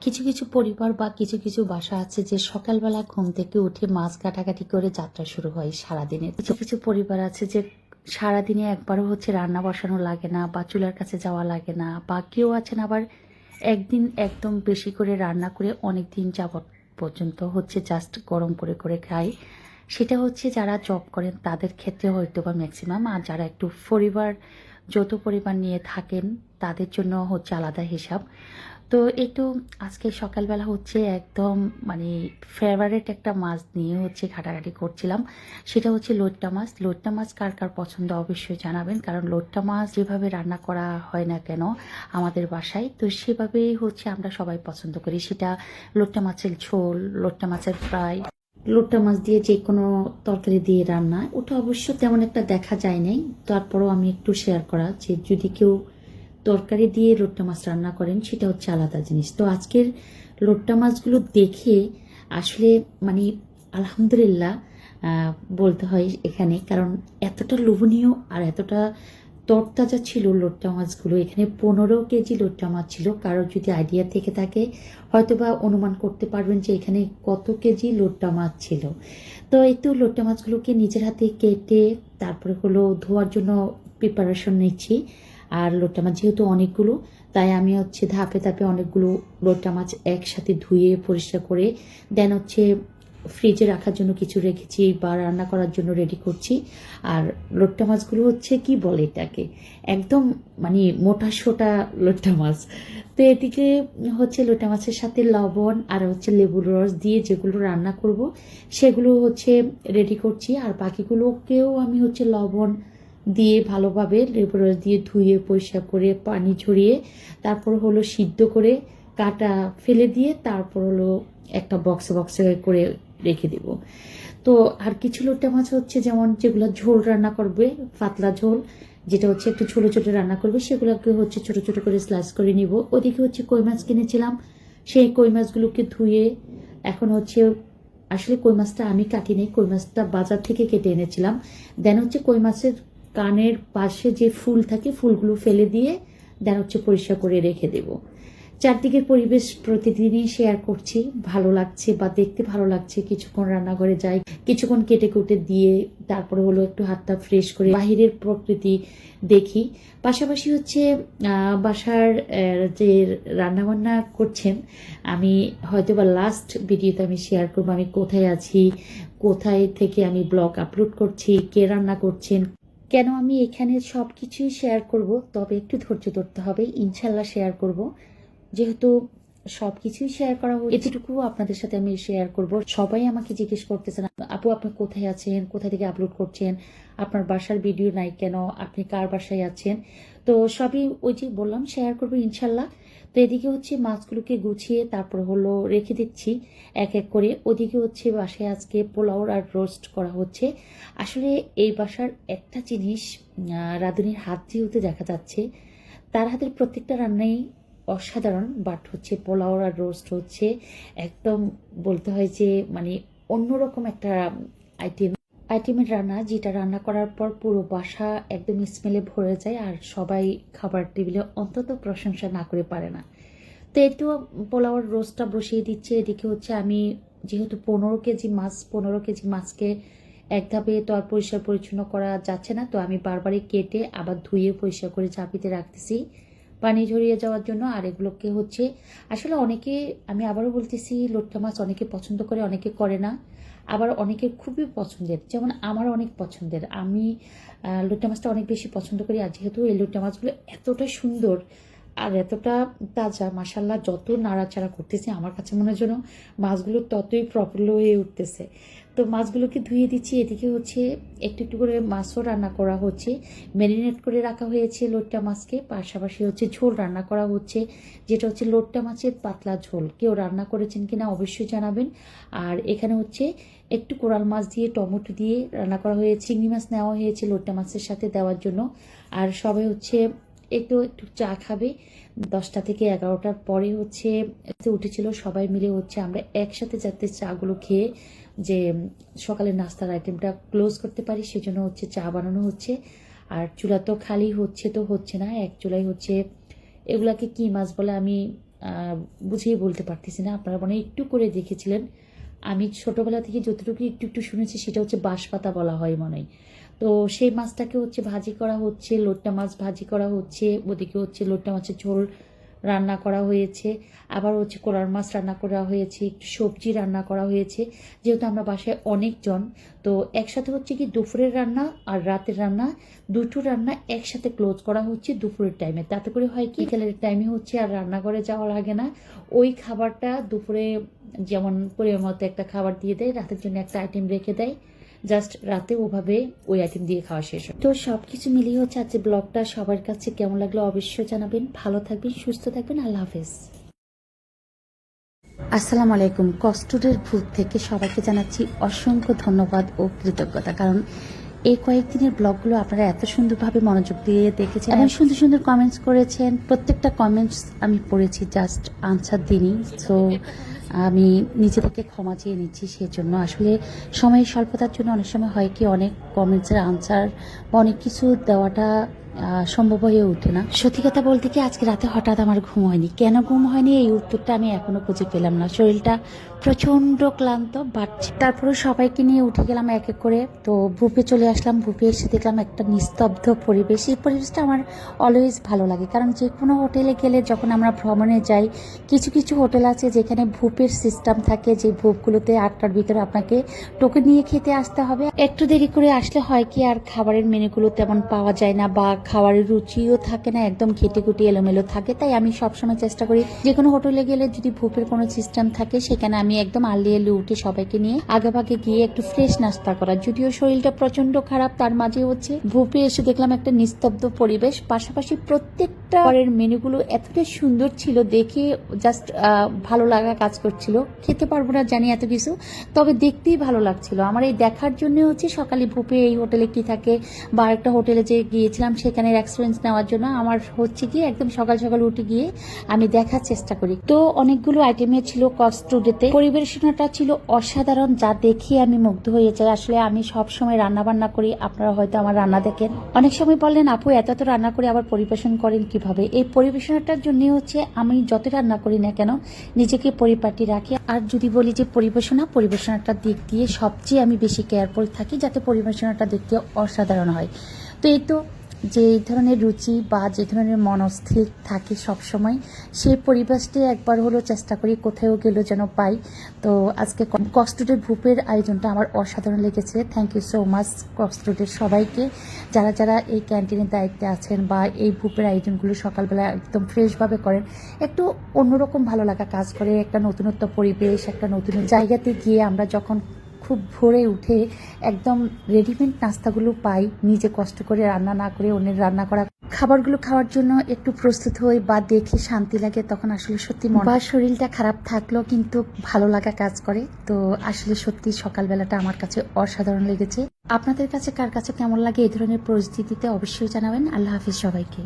কিছু কিছু পরিবার বা কিছু কিছু বাসা আছে যে সকালবেলা ঘুম থেকে উঠে মাছ কাটাকাটি করে যাত্রা শুরু হয় সারাদিনের। কিছু কিছু পরিবার আছে যে সারাদিনে একবারও হচ্ছে রান্না বসানো লাগে না বা চুলার কাছে যাওয়া লাগে না বা কেউ আছেন আবার একদিন একদম বেশি করে রান্না করে অনেক দিন যাবত পর্যন্ত হচ্ছে জাস্ট গরম করে করে খায়। সেটা হচ্ছে যারা জব করেন তাদের ক্ষেত্রে হয়তো বা ম্যাক্সিমাম আর যারা একটু পরিবার যৌথ পরিবার নিয়ে থাকেন তাদের জন্য হচ্ছে আলাদা হিসাব। তো একটু আজকে সকালবেলা হচ্ছে একদম মানে ফেভারেট একটা মাছ নিয়ে হচ্ছে ঘাটাঘাটি করছিলাম। সেটা হচ্ছে লোট্টা মাছ। লোট্টা মাছ কার কার পছন্দ অবশ্যই জানাবেন, কারণ লোট্টা মাছ যেভাবে রান্না করা হয় না কেন আমাদের বাসায়, তো সেভাবেই হচ্ছে আমরা সবাই পছন্দ করি। সেটা লোট্টা মাছের ঝোল, লোট্টা মাছের ফ্রাই। লোট্টা মাছ দিয়ে যে কোনো তরকারি দিয়ে রান্না, ওটা অবশ্য তেমন একটা দেখা যায় নাই। তারপরও আমি একটু শেয়ার করা যে যদি কেউ তরকারি দিয়ে লোট্টা মাছ রান্না করেন, সেটা হচ্ছে আলাদা জিনিস। তো আজকের লোট্টা মাছগুলো দেখে আসলে মানে আলহামদুলিল্লাহ বলতে হয় এখানে, কারণ এতটা লোভনীয় আর এতটা তরতাজা ছিল লোট্টা মাছগুলো। এখানে পনেরো কেজি লোট্টা মাছ ছিল, কারোর যদি আইডিয়া থেকে থাকে, হয়তোবা অনুমান করতে পারবেন যে এখানে কত কেজি লোট্টা মাছ ছিল। তো এই তো লোট্টা মাছগুলোকে নিজের হাতে কেটে তারপরে হলো ধোয়ার জন্য প্রিপারেশন নিচ্ছি। আর লোট্টা মাছ যেহেতু অনেকগুলো, তাই আমি হচ্ছে ধাপে ধাপে অনেকগুলো লোট্টা মাছ একসাথে ধুয়ে, পরিষ্কার করে, দেন হচ্ছে ফ্রিজে রাখার জন্য কিছু রেখেছি বা রান্না করার জন্য রেডি করছি। আর লোট্টা মাছগুলো হচ্ছে কি বলে এটাকে? একদম মানে মোটা সোটা লোট্টা মাছ। তো এদিকে হচ্ছে লোটা মাছের সাথে লবণ আর হচ্ছে লেবুর রস দিয়ে যেগুলো রান্না করব, সেগুলো হচ্ছে রেডি করছি। আর বাকিগুলোকেও আমি হচ্ছে লবণ দিয়ে ভালোভাবে লেবু রস দিয়ে ধুয়ে, পরিষ্কার করে, পানি ঝরিয়ে, তারপর হলো সিদ্ধ করে কাটা ফেলে দিয়ে তারপর হলো একটা বক্সে বক্সে করে রেখে দেব। তো আর কিছু লোট্টা মাছ হচ্ছে যেমন যেগুলো ঝোল রান্না করবে, পাতলা ঝোল, যেটা হচ্ছে একটু ছোট ছোট রান্না করবে, সেগুলোকে হচ্ছে ছোট ছোট করে স্লাইস করে নিব। ওদিকে হচ্ছে কই মাছ কিনেছিলাম, সেই কই মাছগুলোকে ধুয়ে এখন হচ্ছে আসলে কই মাছটা আমি কাটিনি কই মাছটা বাজার থেকে কেটে এনেছিলাম। দেন হচ্ছে কই মাছের কানের পাশে যে ফুল থাকে, ফুলগুলো ফেলে দিয়ে দেন হচ্ছে পরিষ্কার করে রেখে দেবো। চারদিকের পরিবেশ প্রতিদিনই শেয়ার করছি। ভালো লাগছে বা দেখতে ভালো লাগছে। কিছুক্ষণ রান্নাঘরে যাই, কিছুক্ষণ কেটে কুটে দিয়ে তারপরে হলো একটু হাতটা ফ্রেশ করে বাহিরের প্রকৃতি দেখি। পাশাপাশি হচ্ছে বাসার যে রান্নাবান্না করছেন, আমি হয়তো বা লাস্ট ভিডিওতে আমি শেয়ার করব আমি কোথায় আছি, কোথায় থেকে আমি ব্লগ আপলোড করছি, কে রান্না করছেন কেন আমি এখানে সব কিছুই শেয়ার করব? তবে একটু ধৈর্য ধরতে হবে ইনশাল্লাহ শেয়ার করব। যেহেতু সব কিছুই শেয়ার করা হয়েছে। এতটুকু আপনাদের সাথে আমি শেয়ার করব। সবাই আমাকে জিজ্ঞেস করতেছেন, আপু আপনি কোথায় আছেন? কোথা থেকে আপলোড করছেন? আপনার বাসার ভিডিও নাই কেন? আপনি কার বাসায় আছেন? তো সবই ওই যে বললাম শেয়ার করব ইনশাল্লাহ। তো এদিকে হচ্ছে মাছগুলোকে গুছিয়ে তারপর হলো রেখে দিচ্ছি এক এক করে। ওদিকে হচ্ছে বাসায় আজকে পোলাও আর রোস্ট করা হচ্ছে। আসলে এই বাসার একটা জিনিস রাঁধুনির হাত যেহেতু দেখা যাচ্ছে, তার হাতের প্রত্যেকটা রান্নাই অসাধারণ বাট হচ্ছে পোলাও আর রোস্ট হচ্ছে একদম বলতে হয় যে মানে অন্যরকম একটা আইটেম আইটেমের রান্না, যেটা রান্না করার পর পুরো বাসা একদম স্মেলে ভরে যায় আর সবাই খাবার টেবিলে অন্তত প্রশংসা না করে পারে না। তো তো পোলাওয়ার রোস্টটা বসিয়ে দিচ্ছে। এদিকে হচ্ছে আমি যেহেতু পনেরো কেজি মাছ, পনেরো কেজি মাছকে এক ধাপে তো আর পরিষ্কার পরিচ্ছন্ন করা যাচ্ছে না, তো আমি বারবারই কেটে আবার ধুয়ে পরিষ্কার করে চাপিতে রাখতেছি। পানি ঝরিয়ে যাওয়ার জন্য আর এগুলোকে হচ্ছে, আসলে অনেকে, আমি আবারও বলতেছি, লোটকা মাছ অনেকে পছন্দ করে, অনেকে করে না। আবার অনেকের খুবই পছন্দের, যেমন আমার অনেক পছন্দের। আমি লোটকা মাছটা অনেক বেশি পছন্দ করি, আর যেহেতু এই লোটকা মাছগুলো এতটা সুন্দর আর এতটা তাজা মাসাল্লাহ যত নাড়াচাড়া করতেছে, আমার কাছে মনে হয় মাছগুলো ততই প্রফুল্ল হয়ে উঠতেছে। তো মাছগুলোকে ধুয়ে দিচ্ছি, এদিকে হচ্ছে একটু একটু করে মাছও রান্না করা হচ্ছে। ম্যারিনেট করে রাখা হয়েছে লোটটা মাছকে, পাশাপাশি হচ্ছে ঝোল রান্না করা হচ্ছে, যেটা হচ্ছে লোটটা মাছের পাতলা ঝোল। কেউ রান্না করেছেন কিনা অবশ্যই জানাবেন। আর এখানে হচ্ছে একটু কোরাল মাছ দিয়ে, টমেটো দিয়ে রান্না করা হয়েছে, চিংড়ি মাছ নেওয়া হয়েছে লোট্টা মাছের সাথে দেওয়ার জন্য। আর সবাই হচ্ছে একটু একটু চা খাবে। দশটা থেকে এগারোটার পরে হচ্ছে উঠেছিল, সবাই মিলে হচ্ছে আমরা একসাথে যাতে চাগুলো খেয়ে যে সকালের নাস্তার আইটেমটা ক্লোজ করতে পারি, সেজন্য হচ্ছে চা বানানো হচ্ছে। আর চুলা তো খালি হচ্ছে তো হচ্ছে না, এক চুলাই হচ্ছে এগুলাকে কি মাছ বলে আমি বুঝিয়ে বলতে পারতেছি না। আপনারা মনে একটু করে দেখেছিলেন। আমি ছোটবেলা থেকে যতটুকু একটু একটু শুনেছি, সেটা হচ্ছে বাঁশপাতা বলা হয় মনে হয়। তো সেই মাছটাকে হচ্ছে ভাজি করা হচ্ছে লোট্টা মাছ ভাজি করা হচ্ছে, ওদিকে হচ্ছে লোট্টা মাছের ঝোল রান্না করা হয়েছে। আবার হচ্ছে কোরার মাছ রান্না করা হয়েছে, একটু সবজি রান্না করা হয়েছে। যেহেতু আমরা বাসায় অনেকজন, তো একসাথে হচ্ছে কি দুপুরের রান্না আর রাতের রান্না, দুটো রান্না একসাথে ক্লোজ করা হচ্ছে দুপুরের টাইমে তাতে করে হয় কি, বিকেলের টাইমে হচ্ছে আর রান্নাঘরে যাওয়া লাগে না। ওই খাবারটা দুপুরে যেমন পরিমাণ মতো একটা খাবার দিয়ে দেয়, রাতের জন্য একটা আইটেম রেখে দেয়। জাস্ট রাতে ওভাবে ওই আইটেম দিয়ে খাওয়া শেষ তো সব কিছু মিলিয়ে হচ্ছে আজকে ব্লগটা সবার কাছে কেমন লাগল অবশ্যই জানাবেন। ভালো থাকবেন, সুস্থ থাকবেন, আল্লাহ হাফেজ। আসসালামু আলাইকুম। কস্টুডের ভূত থেকে সবাইকে জানাচ্ছি অসংখ্য ধন্যবাদ ও কৃতজ্ঞতা। কারণ এই কয়েকদিনের ব্লগগুলো আপনারা এত সুন্দরভাবে মনোযোগ দিয়ে দেখেছেন এবং সুন্দর সুন্দর কমেন্টস করেছেন। প্রত্যেকটা কমেন্টস আমি পড়েছি জাস্ট আনসার দিনই। সো আমি নিজে থেকে ক্ষমা চেয়ে নিচ্ছি সেজন্য। আসলে সময়ের স্বল্পতার জন্য অনেক সময় হয় কি, অনেক কমেন্টসের আনসার বা অনেক কিছু দেওয়াটা সম্ভব হয়ে ওঠে না। সত্যি কথা বলতে কি, আজকে রাতে হঠাৎ আমার ঘুম হয়নি। কেন ঘুম হয়নি? এই উত্তরটা আমি এখনও খুঁজে পেলাম না। শরীরটা প্রচণ্ড ক্লান্ত বাট তারপরে সবাইকে নিয়ে উঠে গেলাম এক এক করে। তো ভূপে চলে আসলাম। ভূপে এসে দেখলাম একটা নিস্তব্ধ পরিবেশ। এই পরিবেশটা আমার অলওয়েজ ভালো লাগে। কারণ যে কোনো হোটেলে গেলে যখন আমরা ভ্রমণে যাই, কিছু কিছু হোটেল আছে যেখানে ভূপের সিস্টেম থাকে যে ভূপগুলোতে আটটার ভিতরে আপনাকে টোকেন নিয়ে খেতে আসতে হবে। একটু দেরি করে আসলে হয় কি আর খাবারের মেনুগুলো তেমন পাওয়া যায় না বা খাবারের রুচিও থাকে না, একদম খেটে খুটে এলোমেলো থাকে। তাই আমি সবসময় চেষ্টা করি যে কোনো হোটেলে গেলে যদি ভূপের কোনো সিস্টেম থাকে সেখানে আমি একদম আর্লি আর্লি উঠে সবাইকে নিয়ে আগে ভাগে গিয়ে একটু ফ্রেশ নাস্তা করা যদিও শরীরটা প্রচণ্ড খারাপ, তার মাঝে হচ্ছে ভূপে এসে দেখলাম একটা নিস্তব্ধ পরিবেশ। পাশাপাশি প্রত্যেকটা মেনুগুলো এতটা সুন্দর ছিল দেখে জাস্ট ভালো লাগা কাজ করছিল, খেতে পারব না জানি এত কিছু, তবে দেখতেই ভালো লাগছিল। আমার এই দেখার জন্য হচ্ছে সকালে ভূপে এই হোটেলে কি থাকে বা একটা হোটেলে যে গিয়েছিলাম সেখানের এক্সপিরিয়েন্স নেওয়ার জন্য। আমার হচ্ছে কি একদম সকাল সকাল উঠে গিয়ে আমি দেখার চেষ্টা করি। তো অনেকগুলো আইটেমে ছিল কস্ট কস্টুডেতে পরিবেশনাটা ছিল অসাধারণ, যা দেখে আমি মুগ্ধ হয়ে যাই। আসলে আমি সব সময় রান্না বান্না করি, আপনারা হয়তো আমার রান্না দেখেন। অনেক সময় বললেন, আপু, এত তো রান্না করে আবার পরিবেশন করেন কীভাবে? এই পরিবেশনাটার জন্য হচ্ছে আমি যত রান্না করি না কেন, নিজেকে পরিপাটি রাখি। আর যদি বলি যে পরিবেশনা পরিবেশনাটার দিক দিয়ে সবচেয়ে আমি বেশি কেয়ারফুল থাকি যাতে পরিবেশনাটা দেখতে অসাধারণ হয়। তো এই তো যে ধরনের রুচি বা যে ধরনের মনস্থির থাকে সব সময় সেই পরিবেশটি একবার হলো চেষ্টা করি কোথাও গেলেও যেন পাই। তো আজকে কস্টুডের ভূপের আয়োজনটা আমার অসাধারণ লেগেছে। থ্যাংক ইউ সো মাচ কস্টুডের সবাইকে। যারা যারা এই ক্যান্টিনের দায়িত্বে আছেন বা এই ভূপের আয়োজনগুলো সকালবেলা একদম ফ্রেশভাবে করেন, একটু অন্যরকম ভালো লাগা কাজ করে। একটা নতুনত্ব পরিবেশ, একটা নতুন জায়গাতে গিয়ে আমরা যখন খুব ভোরে উঠে একদম রেডিমেড নাস্তাগুলো পাই, নিজে কষ্ট করে রান্না না করে অন্যের রান্না করা। খাবারগুলো খাওয়ার জন্য একটু প্রস্তুত হই বা দেখে শান্তি লাগে, তখন আসলে সত্যি মন বা শরীরটা খারাপ থাকলেও কিন্তু ভালো লাগা কাজ করে। তো আসলে সত্যি সকালবেলাটা আমার কাছে অসাধারণ লেগেছে। আপনাদের কাছে কার কাছে কেমন লাগে এই ধরনের পরিস্থিতিতে অবশ্যই জানাবেন। আল্লাহ হাফিজ সবাইকে।